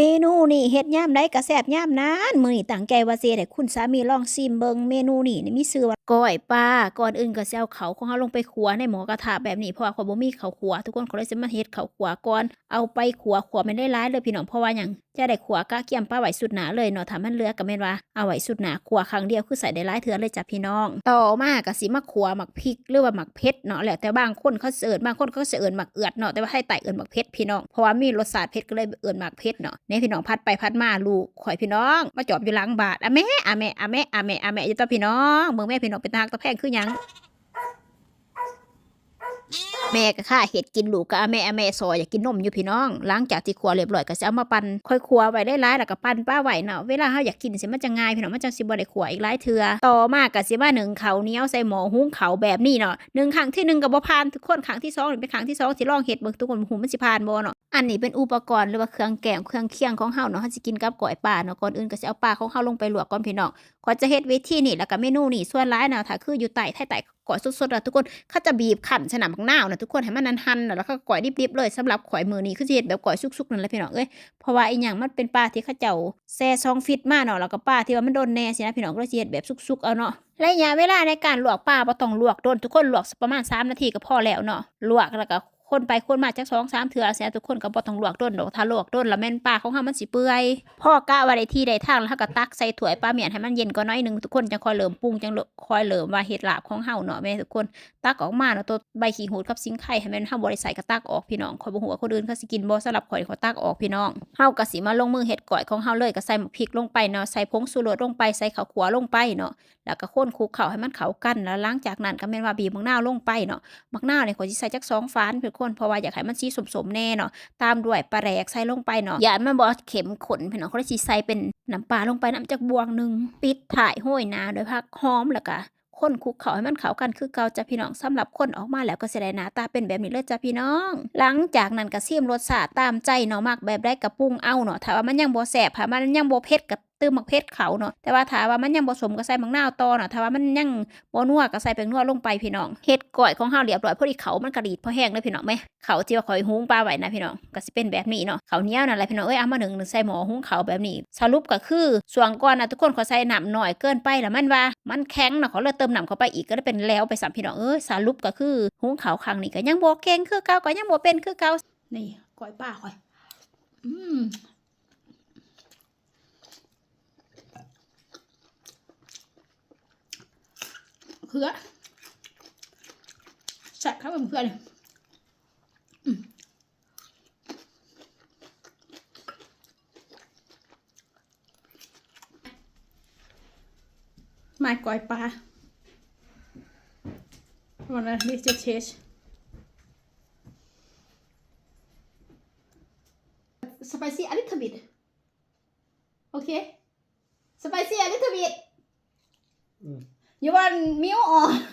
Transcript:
เมนูนี่เฮ็ดย่ามได้กระแซบย่ามนั้นมื้อนี้ตั้งใจว่าสิให้คุณสามีลองชิมเบิงเมนูนี่นี่มีชื่อว่าก้อยปลาก่อนอื่นก็เอาเขาของเฮาลงไปขัวในหม้อกระทะแบบนี้เพราะว่าข้อยบ่มีเขาวขัว ทุกคนเขาเลยสิมาเฮ็ดเขาวขัวก่อนเอาไปขัวขัวไม่ได้ร้ายเลยพี่น้องเพราะว่าหยัง จะได้ขัวกะเกี่ยมปลาไหวสุดหนาเลยเนาะถ้ามันเลือก็แม่นว่าเอาไหวสุดหนาขัวครั้งเดียวคือใส่ได้หลายเทื่อเลยจ้ะพี่น้อง ต่อมาก็สิมาขัวหมักพริกหรือว่าหมักเผ็ดเนาะแหล้วแต่บางคนเขาเสิเอิ้นบางคนเขาเสิเอิ้นหมักเอือดเนาะแต่ว่าให้ไต่เอิ้นหมักเผ็ดพี่น้องเพราะว่ามีรสชาติเผ็ดก็เลยเอิ้นหมักเผ็ดเนาะเนี่ยพี่น้องพัดไปพัดมาลูกข่อยพี่น้องมาจอบอยู่หลังบาทอะแม่อะแม่อะแม่อะแม่อะแม่อยู่ตัวพี่น้องเบิ่งแม่พี่น้องเป็นตาฮักตะแพงคือหยัง แม่ก็ค่าเห็ดกินลูกก็แม่อาแม่ซอยอยากกินนมอยู่พี่น้องล้างจากที่ครัวเรียบร้อยก็จะเอามาปั่นค่อยครัวไว้ได้ร้ายแล้วก็ปั่นป้าไหวเนาะเวลาเฮาอยากกินสิมันจะง่ายพี่น้องมันจังสิบ่ได้ขัวอีกหลายเทือต่อมาก็สิมาหนึ่งเขาเนี้ยวใส่หม้อหุงเขาแบบนี้เนาะหนึ่งครั้งที่หนึ่งก็บ่ผ่านทุกคนครั้งที่สองนี่เป็นครั้งที่สองสิลองเห็ดเบิ่งทุกคนหูมันสิผ่านบ่เนาะ อันนี้เป็นอุปกรณ์หรือว่าเครื่องแกงเครื่องเคียงของเฮาเนาะเฮาสิกินกับก๋อยปลาเนาะก่อนอื่นก็สิเอาปลาของเฮาลงไปลวกก่อนพี่น้องก่อนจะเฮ็ดวิธีนี่แล้วก็เมนูนี่ส่วนหลายเนาะถ้าคืออยู่ใต้ไทยใต้ก่อยสดๆอะทุกคนเขาจะบีบขั่นสนามบักนาวนะทุกคนให้มันนันหันๆแล้วก็ก่อยดิบๆเลยสำหรับข่อยมือนี้คือสิเฮ็ดแบบก่อยสุกๆนั่นแหละพี่น้องเอ้ยเพราะว่าอีหยังมันเป็นปลาที่เขาเจ้าแซ่ซองฟิตมาเนาะแล้วก็ปลาที่ว่ามันโดนแน่สินะพี่น้องก็เลยสิเฮ็ดแบบสุกๆเอาเนาะระยะเวลาในการลวกปลาบ่ต้องลวกโดนทุกคนลวกสักประมาณ3นาทีก็พอแล้วเนาะลวกแล้วก็ คนไปคนมาจักสองสามเถื่อเสียทุกคนก็บ่ต้องลวกโดนดอกถ้าลวกโดนแล้วแม่นปลาของเฮามันสิเปื่อยพ่อกะว่าได้ที่ได้ทางแล้วเฮาก็ตักใส่ถ้วยปลาเมียนให้มันเย็นก่อนหน้อยหนึงทุกคนจังคอยเริ่มปรุงจังคอยเริ่มว่าเฮ็ดลาบของเฮาเนาะแม่ทุกคนตักออกมาเนาะตัวใบขี้หูดกับซิงไข่ให้มันเฮาบ่ได้ใส่กระตักออกพี่น้องข่อยบ่ฮู้ว่าคนอื่นเขาสิกินบ่สำหรับข่อยขอตักออกพี่น้องเฮาก็สิมาลงมือเฮ็ดก้อยของเฮาเลยก็ใส่หมกพริกลงไปเนาะใส่ผงชูรสลงไปใส่ข้าวขัวลงไปเนาะแล้วก็คนคลุกเข้าให้มันเข้ากันแล้วหลังจากนั้นก็แม่นว่าบีบมะนาวลงไปเนาะมะนาวเนี่ยข่อยสิใส่จักสองฝานเพื่อคนเพราะว่าอยากให้มันสีสมๆแน่เนาะตามด้วยปลาแรกใส่ลงไปเนาะอย่าให้มันบ่เข็มข้นพี่น้องเขาเลยสิใส่เป็นน้ำปลาลงไปน้ำจักบวงหนึ่งปิดถ่ายห้อยนาโดยผักหอมแล้วก็คนคุกเขาให้มันเขากันคือเกาจ้ะพี่น้องสำหรับคนออกมาแล้วก็สิได้หน้าตาเป็นแบบนี้เลยจ้ะพี่น้อง หลังจากนั้นก็ซิมรสชาติตามใจเนาะมักแบบได้กระปรุงเอาเนาะถ้าว่ามันยังบ่แซ่บถ้ามันยังบ่เผ็ดกับ ตื้มมักเผ็ดเขาเนาะแต่ว่าถ้าว่ามันยังบ่สมก็ใส่มักนาวต่อเนาะถ้าว่ามันยังบ่นัวก็ใส่แป้งนัวลงไปพี่น้องเฮ็ดก้อยของเฮาเรียบร้อยพอดีเขามันกระดีดพอแห้งเลยพี่น้องแม่เขาที่ว่าข่อยหุงปลาไว้นะพี่น้องก็สิเป็นแบบนี้เนาะเขาเนี้ยนั่นแหละพี่น้องเอ้ยเอามาหนึ่งหนึ่งใส่หม้อหุงเขาแบบนี้ สรุปก็คือส่วนก่อนนะทุกคนขาใส่น้ำหน่อยเกินไปแล้วมันว่า มันแข็งเนาะเขาเลยเติมน้ำเข้าไปอีกก็ได้เป็นแล้วไปสามพี่น้องเอ้ยสรุปก็คือหุงเขาครั้งนี้ก็ยังบ่เก่งคือเก่าก็ยังบ่เป็นคือเก่านี่ก้อยป้าข่อย อืม ขือใส่ข้าวเป็นเขือเลยมาก่อยปลาวันนี้จะเชสสไปซี่อ a little bit okay spicy a little bit. You want?